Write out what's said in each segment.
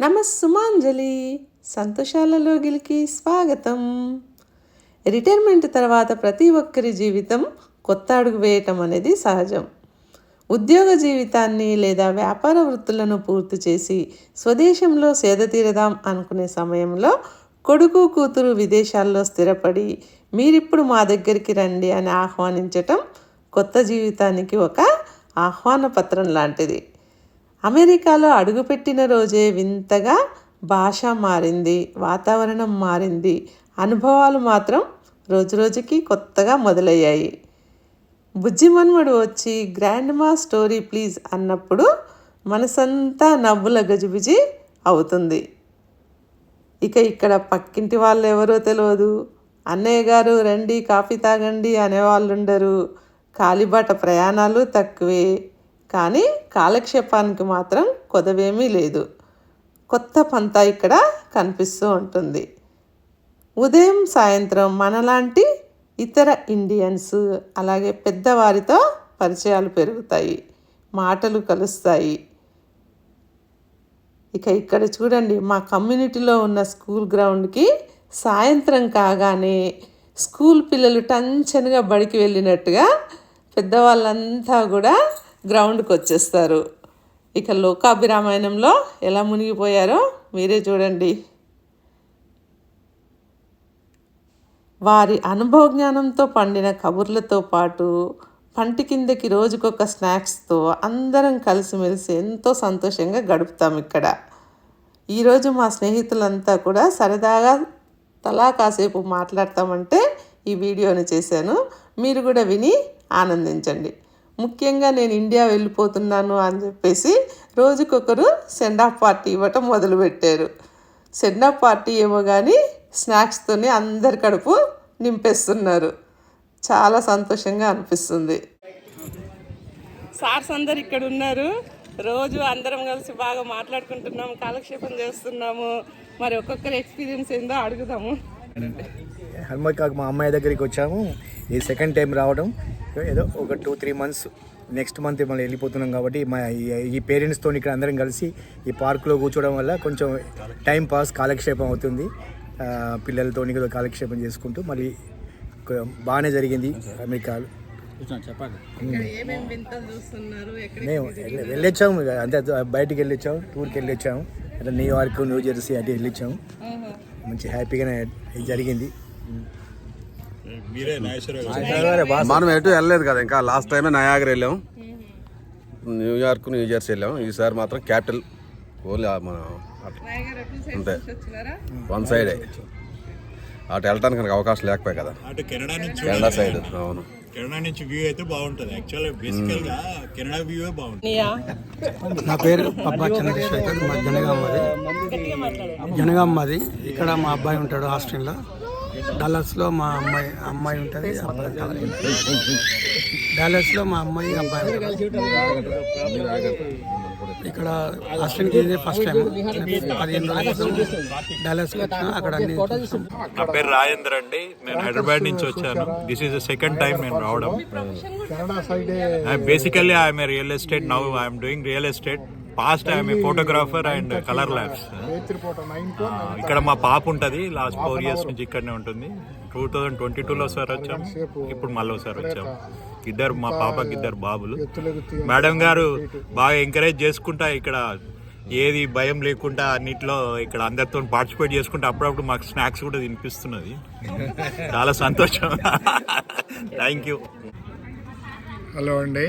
నమస్సుమాంజలి సంతోషాలలో గిలికి స్వాగతం. రిటైర్మెంట్ తర్వాత ప్రతి ఒక్కరి జీవితం కొత్త అడుగు వేయటం అనేది సహజం. ఉద్యోగ జీవితాన్ని లేదా వ్యాపార వృత్తులను పూర్తి చేసి స్వదేశంలో సేద తీరదాం అనుకునే సమయంలో కొడుకు కూతురు విదేశాల్లో స్థిరపడి మీరిప్పుడు మా దగ్గరికి రండి అని ఆహ్వానించటం కొత్త జీవితానికి ఒక ఆహ్వాన పత్రం లాంటిది. అమెరికాలో అడుగుపెట్టిన రోజే వింతగా భాష మారింది వాతావరణం మారింది. అనుభవాలు మాత్రం రోజురోజుకి కొత్తగా మొదలయ్యాయి. బుజ్జిమన్మడు వచ్చి గ్రాండ్ మా స్టోరీ ప్లీజ్ అన్నప్పుడు మనసంతా నవ్వుల గజిబిజి అవుతుంది. ఇక ఇక్కడ పక్కింటి వాళ్ళు ఎవరో తెలియదు అన్నయ్య గారు రండి కాఫీ తాగండి అనేవాళ్ళు ఉండరు కాలిబాట ప్రయాణాలు తక్కువే. కానీ కాలక్షేపానికి మాత్రం కొదవేమీ లేదు. కొత్త పంత ఇక్కడ కనిపిస్తూ ఉంటుంది. ఉదయం సాయంత్రం మనలాంటి ఇతర ఇండియన్స్ అలాగే పెద్దవారితో పరిచయాలు పెరుగుతాయి. మాటలు కలుస్తాయి. ఇక ఇక్కడ చూడండి మా కమ్యూనిటీలో ఉన్న స్కూల్ గ్రౌండ్కి సాయంత్రం కాగానే స్కూల్ పిల్లలు టంచనగా బడికి వెళ్ళినట్టుగా పెద్దవాళ్ళంతా కూడా గ్రౌండ్కి వచ్చేస్తారు. ఇక లోకాభిరామాయణంలో ఎలా మునిగిపోయారో మీరే చూడండి. వారి అనుభవ జ్ఞానంతో పండిన కబుర్లతో పాటు పంటి కిందకి రోజుకొక స్నాక్స్తో అందరం కలిసిమెలిసి ఎంతో సంతోషంగా గడుపుతాం ఇక్కడ. ఈరోజు మా స్నేహితులంతా కూడా సరదాగా తలా కాసేపు మాట్లాడతామంటే ఈ వీడియోని చేశాను. మీరు కూడా విని ఆనందించండి. ముఖ్యంగా నేను ఇండియా వెళ్ళిపోతున్నాను అని చెప్పేసి రోజుకొకరు సెండ్ ఆఫ్ పార్టీ ఇవ్వటం మొదలుపెట్టారు. సెండ్ ఆఫ్ పార్టీ ఏమో కానీ స్నాక్స్తోనే అందరి కడుపు నింపేస్తున్నారు. చాలా సంతోషంగా అనిపిస్తుంది. సార్స్ అందరు ఇక్కడ ఉన్నారు రోజు అందరం కలిసి బాగా మాట్లాడుకుంటున్నాము కాలక్షేపం చేస్తున్నాము. మరి ఒక్కొక్కరి ఎక్స్పీరియన్స్ ఏందో అడుగుదాము. హనుమకాకు మా అమ్మాయి దగ్గరికి వచ్చాము. ఈ సెకండ్ టైం రావడం ఏదో ఒక two three months next month మళ్ళీ వెళ్ళిపోతున్నాం కాబట్టి మా ఈ- పేరెంట్స్తో ఇక్కడ అందరం కలిసి ఈ పార్కులో కూర్చోవడం వల్ల కొంచెం టైం పాస్ కాలక్షేపం అవుతుంది. పిల్లలతో కూడా కాలక్షేపం చేసుకుంటూ మళ్ళీ కొ- బాగానే జరిగింది అమెరికాలో. మేము వెళ్ళ- వెళ్ళొచ్చాము. అంతే బయటికి వెళ్ళొచ్చాము టూర్కి వెళ్ళొచ్చాము. అట్లా న్యూయార్క్ న్యూ జెర్సీ అటు వెళ్ళొచ్చాము. మంచి హ్యాపీగానే జరిగింది. మనం ఎటు వెళ్ళలేదు కదా ఇంకా లాస్ట్ టైమే నయాగర్ వెళ్ళాం న్యూయార్క్ న్యూ జెర్సీ వెళ్ళాం ఈసారి మాత్రం క్యాపిటల్ ఓన్లీ మన అంతే. వన్ సైడే అటు వెళ్ళడానికి నాకు అవకాశం లేకపోయాయి కదా. అటు కెనడా నుంచి కెనడా సైడ్ అవును. కెనడా నుంచి వ్యూ అయితే బాగుంటది. యాక్చువల్ బేసికల్గా కెనడా వ్యూ బాగుంటుంది. నా పేరు పబ్బా చంద్రశేఖర్ మా జనగాం మాది. జనగాం మాది. ఇక్కడ మా అబ్బాయి ఉంటాడు హాస్టల్లో. డల్లస్లో మా అమ్మాయి అమ్మాయి ఉంటుంది. డాలస్లో మా అమ్మాయి అబ్బాయి. ఇక్కడ హాస్టల్కి ఇదే ఫస్ట్ టైం పదిహేను రోజుల క్రితం డాలస్కి వచ్చిన అక్కడ అన్ని. నా పేరు రాజేంద్ర అండి. నేను హైదరాబాద్ నుంచి వచ్చాను. This is the second time నేను రావడం. Basically I'm real estate now I'm doing real estate past a photographer and colour labs ఇక్కడ మా పాప ఉంటుంది లాస్ట్ ఫోర్ ఇయర్స్ నుంచి ఇక్కడనే ఉంటుంది. టూ థౌజండ్ ట్వంటీ టూలో ఒకసారి వచ్చాం ఇప్పుడు మళ్ళీ ఒకసారి వచ్చాం ఇద్దరు మా పాపకి ఇద్దరు బాబులు. మేడం గారు బాగా ఎంకరేజ్ చేసుకుంటా ఇక్కడ. ఏది భయం లేకుండా అన్నిట్లో ఇక్కడ అందరితో పార్టిసిపేట్ చేసుకుంటే. అప్పుడప్పుడు మాకు స్నాక్స్ కూడా తినిపిస్తున్నది. చాలా సంతోషం. థ్యాంక్ యూ హలో అండి.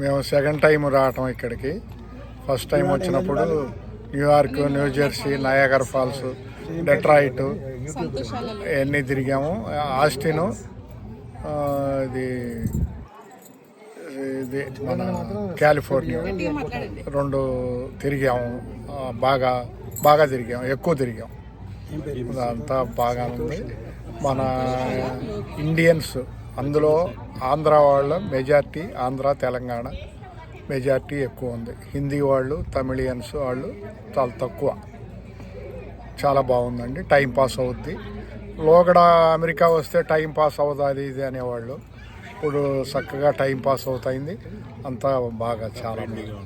మేము సెకండ్ టైం రావటం ఇక్కడికి. ఫస్ట్ టైం వచ్చినప్పుడు New York New Jersey Niagara Falls Detroit ఇవన్నీ తిరిగాము. ఆస్టిను ఇది ఇది మన కాలిఫోర్నియా రెండు తిరిగాము. బాగా బాగా తిరిగాము. ఎక్కువ తిరిగాం అంతా బాగా ఉంది. మన ఇండియన్స్ అందులో ఆంధ్ర వాళ్ళ మెజార్టీ ఆంధ్ర తెలంగాణ. మెజార్టీ ఎక్కువ ఉంది. హిందీ వాళ్ళు తమిళియన్స్ వాళ్ళు చాలా తక్కువ. చాలా బాగుందండి. టైం పాస్ అవుద్ది. లోగడ అమెరికా వస్తే టైం పాస్ అవుతుంది ఇది అనేవాళ్ళు. ఇప్పుడు చక్కగా టైం పాస్ అవుతాయింది. అంతా బాగా చాలా బాగా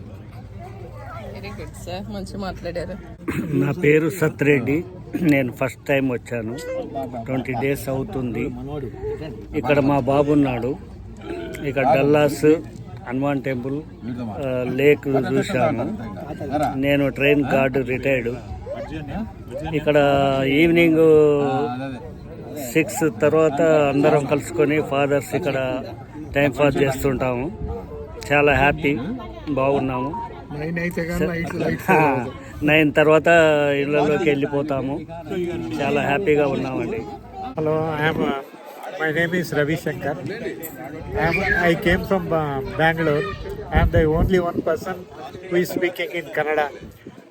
వెరీ గుడ్ సార్ మంచి మాట్లాడారు. నా పేరు సత్రెడ్డి నేను ఫస్ట్ టైం వచ్చాను. ట్వంటీ డేస్ అవుతుంది. ఇక్కడ మా బాబు ఉన్నాడు. ఇక్కడ డల్లాస్ హనుమాన్ టెంపుల్ లేక్ చూశాను. నేను ట్రైన్ గార్డ్ రిటైర్డ్. ఇక్కడ ఈవినింగ్ సిక్స్ తర్వాత అందరం కలుసుకొని ఫాదర్స్ ఇక్కడ టైం పాస్ చేస్తుంటాము. చాలా హ్యాపీ బాగున్నాము. నైన్ తర్వాత ఇళ్ళలోకి వెళ్ళిపోతాము. చాలా హ్యాపీగా ఉన్నామండి. Uh, my name is Ravi Shankar. I, am, I came from uh, Bangalore. I am the only one person who is speaking in Kannada.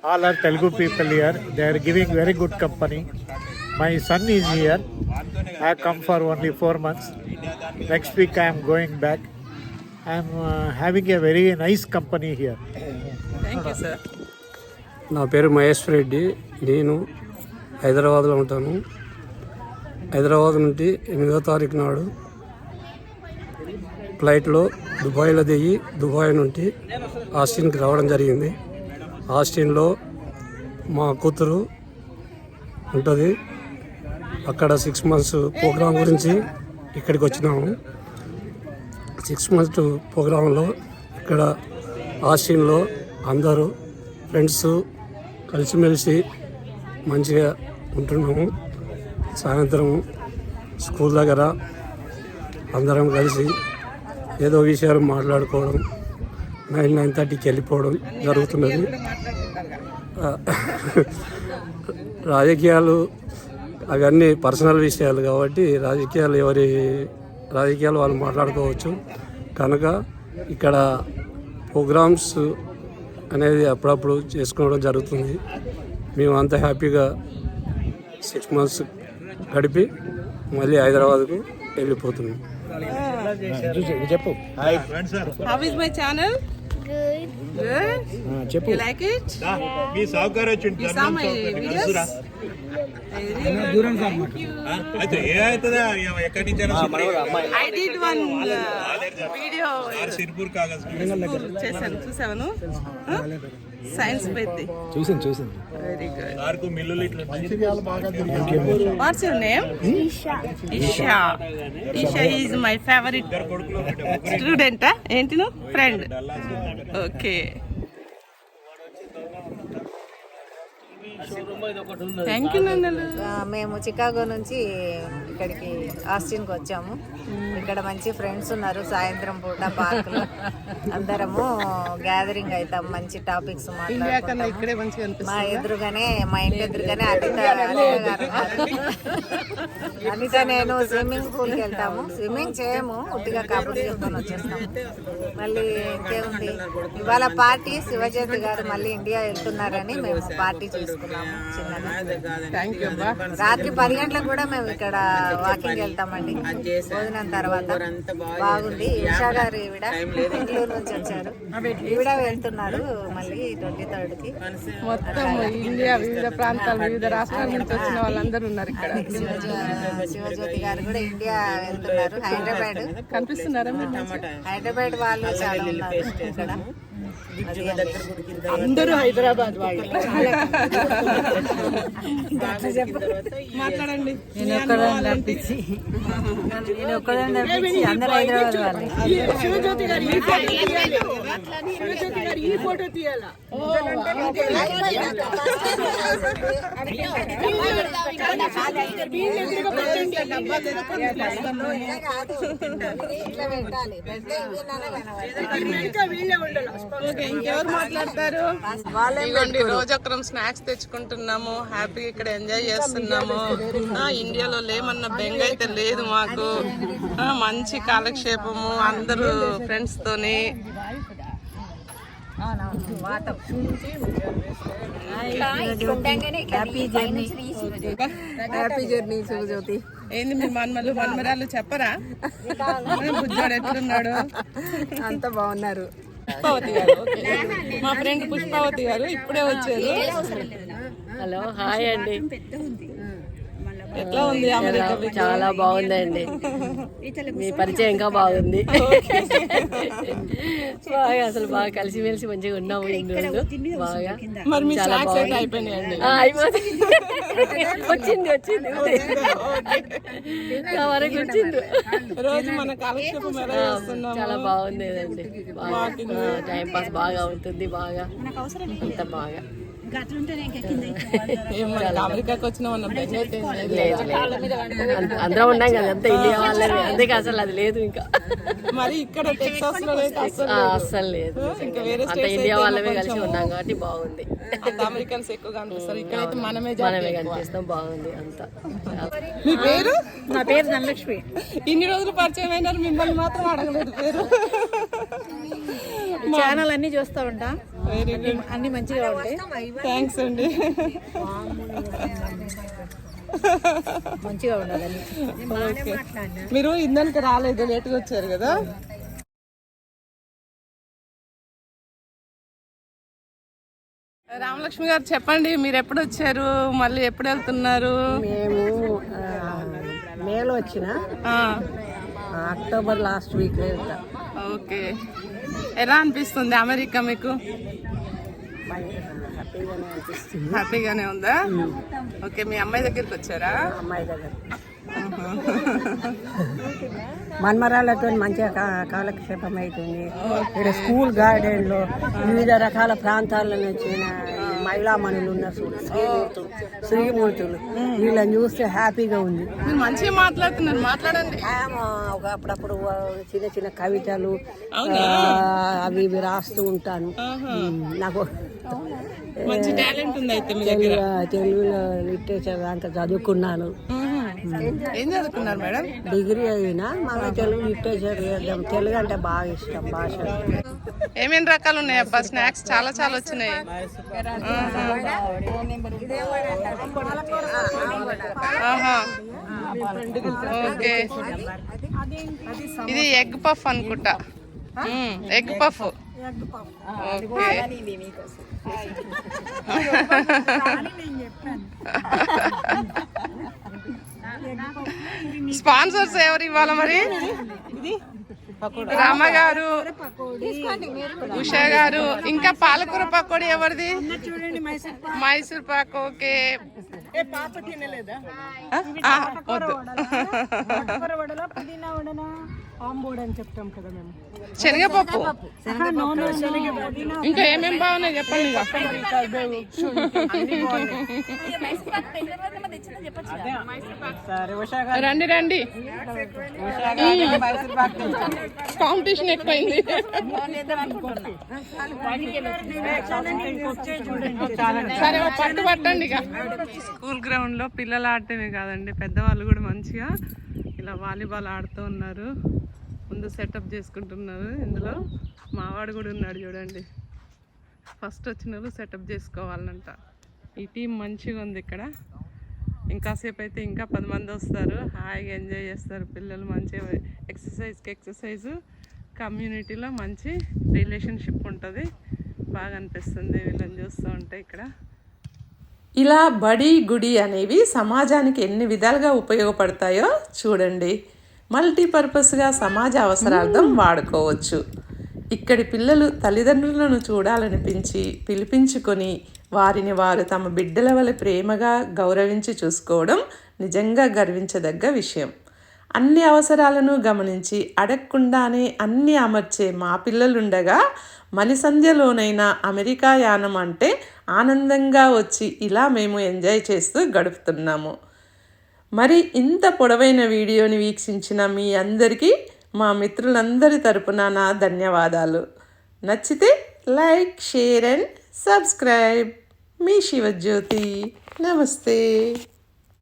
All are Telugu people here. They are giving very good company. My son is here. I come for only four months. Next week I am going back. I am uh, having a very nice company here. Thank you sir నా పేరు మహేష్ రెడ్డి నేను హైదరాబాద్లో ఉంటాను హైదరాబాద్ నుండి ఎనిమిదో తారీఖు నాడు ఫ్లైట్లో దుబాయ్లో దిగి దుబాయ్ నుండి ఆస్టిన్కి రావడం జరిగింది. ఆస్టిన్లో మా కూతురు ఉంటుంది. అక్కడ సిక్స్ మంత్స్ ప్రోగ్రాం గురించి ఇక్కడికి వచ్చినాము. సిక్స్ మంత్స్ ప్రోగ్రాంలో ఇక్కడ ఆస్టిన్లో అందరూ ఫ్రెండ్స్ కలిసిమెలిసి మంచిగా ఉంటున్నాము. సాయంత్రం స్కూల్ దగ్గర అందరం కలిసి ఏదో విషయాలు మాట్లాడుకోవడం నైన్ నైన్ థర్టీకి వెళ్ళిపోవడం జరుగుతున్నది. రాజకీయాలు అవన్నీ పర్సనల్ విషయాలు కాబట్టి రాజకీయాలు ఎవరి రాజకీయాలు వాళ్ళు మాట్లాడుకోవచ్చు. కనుక ఇక్కడ ప్రోగ్రామ్స్ అనేది అప్పుడప్పుడు చేసుకోవడం జరుగుతుంది. మేము అంత హ్యాపీగా సిక్స్ మంత్స్ గడిపి మళ్ళీ హైదరాబాద్కు వెళ్ళిపోతున్నాం. చెప్పు. చెప్పు యు లైక్ ఇట్ మీ అయితే ఎక్కడి నుంచి I did one video Sirpur Kagaz చేశాను చూసాను సైన్స్ పెద్ద. చూసింది చూసింది. Very good what's your name Isha Isha is my favourite స్టూడెంటా ఏంటి నువ్వు? ఫ్రెండ్ ఓకే థ్యాంక్ యూ నన్నలు ఆ, మేము చికాగో నుంచి ఇక్కడికి ఆస్టిన్కి వచ్చాము. ఇక్కడ మంచి ఫ్రెండ్స్ ఉన్నారు సాయంత్రం పూట పార్కులో. అందరము గ్యాదరింగ్ అవుతాం మంచి టాపిక్స్ మా ఎదురుగానే మా ఇంటి ఎదురుగానే అనిత అనిత నేను స్విమ్మింగ్ పూల్కి వెళ్తాము. స్విమ్మింగ్ చేయము ఉట్టిగా కబుర్లు చెప్పుకొని వచ్చేస్తాము. మళ్ళీ ఇంకేముంది? ఇవాళ పార్టీ శివజ్యోతి గారు మళ్ళీ ఇండియా వెళ్తున్నారని మేము పార్టీ చేసుకున్నాము రాత్రి పది గంటలకు కూడా మేము ఇక్కడ వాకింగ్ వెళ్తామండి. భోజనం తర్వాత బాగుంది. ఉషా గారు ఈవిడ బెంగళూరు నుంచి వచ్చారు. ఈవిడ వెళ్తున్నారు మళ్ళీ ట్వంటీ థర్డ్కి. మొత్తం ఇండియా వివిధ ప్రాంతాలు వివిధ రాష్ట్రాల నుంచి వచ్చిన వాళ్ళందరూ ఉన్నారు ఇక్కడ. శివజ్యో- శివజ్యోతి గారు కూడా ఇండియా వెళ్తున్నారు. హైదరాబాద్. కనిపిస్తున్నారా హైదరాబాద్ వాళ్ళు చాలా ఉన్నారు ఇక్కడ. అందరూ హైదరాబాద్ వాళ్ళు. మాట్లాడండి. నేను ఒక్కదాన్ని నడిపించి. నేను ఒక్కదాన్ని నడిపించి అందరు హైదరాబాద్ వాళ్ళు. శివజ్యోతి గారు ఈ ఫోటో తీయాలి. శివజ్యోతి గారు ఈ ఫోటో తీయాలా? ఇట్లా పెట్టాలి. ఇంకెవరు మాట్లాడతారు? రోజొక్కరం స్నాక్స్ తెచ్చుకుంటున్నాము. హ్యాపీ ఇక్కడ ఎంజాయ్ చేస్తున్నాము. ఆ, ఇండియాలో లేమన్న బెంగ అయితే లేదు మాకు. ఆ, మంచి కాలక్షేపము అందరూ ఫ్రెండ్స్ తోని. Happy journey happy journey Sivajyothi ఏంది మీ మన్మలు మన్మరాలు చెప్పరా? బుజ్జాడు ఎట్లున్నాడు? అంత బాగున్నారు. పుష్పావతి గారు. మా ఫ్రెండ్ పుష్పావతి గారు ఇప్పుడే వచ్చారు. హలో హాయ్ అండి. ఎట్లా ఉంది అమెరికా? చాలా బాగుందండి. మీ పరిచయం ఇంకా బాగుంది. బాగా అసలు బాగా కలిసిమెలిసి మంచిగా ఉన్నాము రోజులు బాగా. చాలా బాగుంది. వచ్చింది వచ్చింది. నా వరకు వచ్చింది. చాలా బాగుంది అండి బాగా. టైం పాస్ బాగా అవుతుంది బాగా. అంత బాగా. అమెరికాకి వచ్చిన అందరం ఉన్నాం కదా అంతా ఇండియా వాళ్ళని. అందుకే అసలు అది లేదు ఇంకా. మరి ఇక్కడ టెక్సాస్లో అయితే అసలు లేదు. ఇంకా వేరే అంత ఇండియా వాళ్ళమే కలిసి ఉన్నాం కాబట్టి బాగుంది. అమెరికన్స్ ఎక్కువగా అనిపిస్తారు. ఇక్కడైతే మనమే మనమే. కనిపిస్తాం బాగుంది అంతా. మీ పేరు? నా పేరు ధనలక్ష్మి. ఇన్ని రోజులు పరిచయం అయినారు మిమ్మల్ని మాత్రం అడగలేదు పేరు. ఛానల్ అన్ని చూస్తూ ఉంటా. అన్ని మంచిగా ఉంటాయి. థ్యాంక్స్ అండి. మంచిగా ఉండాలి. మీరు ఇందానికి రాలేదు లేట్గా వచ్చారు కదా? రామలక్ష్మి గారు చెప్పండి మీరు ఎప్పుడు వచ్చారు? మళ్ళీ ఎప్పుడు వెళ్తున్నారు? మేము మేలో వచ్చిన ఆ, అక్టోబర్ లాస్ట్ వీక్ వెళ్తా. ఓకే ఎలా అనిపిస్తుంది అమెరికా మీకు? హ్యాపీగానే ఉందా? ఓకే మీ అమ్మాయి దగ్గరికి వచ్చారా? అమ్మాయి దగ్గర. మన్మరాలతో మంచిగా కాలక్షేపం అవుతుంది ఇక్కడ స్కూల్ గార్డెన్లో వివిధ రకాల ప్రాంతాల నుంచి మహిళా మనులు ఉన్నారు చూడు శ్రీమూర్తులు శ్రీమూర్తులు వీళ్ళని చూస్తే హ్యాపీగా ఉంది. మంచిగా మాట్లాడుతున్నారు మాట్లాడండి. ఒక అప్పుడప్పుడు చిన్న చిన్న కవితలు అవి ఇవి రాస్తూ ఉంటాను. నాకు మంచి టాలెంట్ ఉంది అయితే మీ దగ్గర. తెలుగు తెలుగులో లిటరేచర్ అంతా చదువుకున్నాను. ఏం చదువుకున్నారు మేడం? డిగ్రీ అయినా మన తెలుగు లిటరేచర్ చేద్దాం తెలుగు అంటే బాగా ఇష్టం భాష. ఏమేమి రకాలు ఉన్నాయి అబ్బా? స్నాక్స్ చాలా చాలా వచ్చినాయి. ఓకే. ఇది ఎగ్ పఫ్ అనుకుంటా. Egg puff. ఓకే. స్పాన్సర్స్ ఎవరు ఇవ్వాలి మరి? రామ గారు ఉషా గారు ఇంకా పాలకూర పకోడీ ఎవరిది? మైసూర్ పాక్. ఓకే. శనగపప్పు? ఇంకా ఏమేం బాగున్నాయి చెప్పండి ఇక. రండి రండి. కాంపిటీషన్ ఎక్కువైంది. సరే పట్టు పట్టండి ఇక. స్కూల్ గ్రౌండ్లో పిల్లలు ఆడటమే కాదండి పెద్దవాళ్ళు కూడా మంచిగా ఇలా వాలీబాల్ ఆడుతూ ఉన్నారు. ముందు సెటప్ చేసుకుంటున్నారు ఇందులో. మావాడు కూడా ఉన్నాడు చూడండి. ఫస్ట్ వచ్చిన వాళ్ళు సెటప్ చేసుకోవాలంట. ఈ టీం మంచిగా ఉంది ఇక్కడ. ఇంకాసేపు అయితే ఇంకా పది మంది వస్తారు. హాయిగా ఎంజాయ్ చేస్తారు. పిల్లలు మంచిగా ఎక్సర్సైజ్కి ఎక్సర్సైజ్ కమ్యూనిటీలో మంచి రిలేషన్షిప్ ఉంటుంది. బాగా అనిపిస్తుంది వీళ్ళని చూస్తూ ఉంటే ఇక్కడ. ఇలా బడి గుడి అనేవి సమాజానికి ఎన్ని విధాలుగా ఉపయోగపడతాయో చూడండి. మల్టీపర్పస్గా సమాజ అవసరార్థం వాడుకోవచ్చు. ఇక్కడి పిల్లలు తల్లిదండ్రులను చూడాలనిపించి పిలిపించుకొని వారిని వారు తమ బిడ్డల వలె ప్రేమగా గౌరవించి చూసుకోవడం నిజంగా గర్వించదగ్గ విషయం. అన్ని అవసరాలను గమనించి అడగకుండానే అన్ని అమర్చే మా పిల్లలుండగా మలిసంధ్యలోనైనా అమెరికా యానం అంటే ఆనందంగా వచ్చి ఇలా మేము ఎంజాయ్ చేస్తూ గడుపుతున్నాము. మరి ఇంత పొడవైన వీడియోని వీక్షించిన మీ అందరికీ మా మిత్రులందరి తరపున నా ధన్యవాదాలు. నచ్చితే లైక్ షేర్ అండ్ సబ్స్క్రైబ్. మీ శివజ్యోతి. నమస్తే.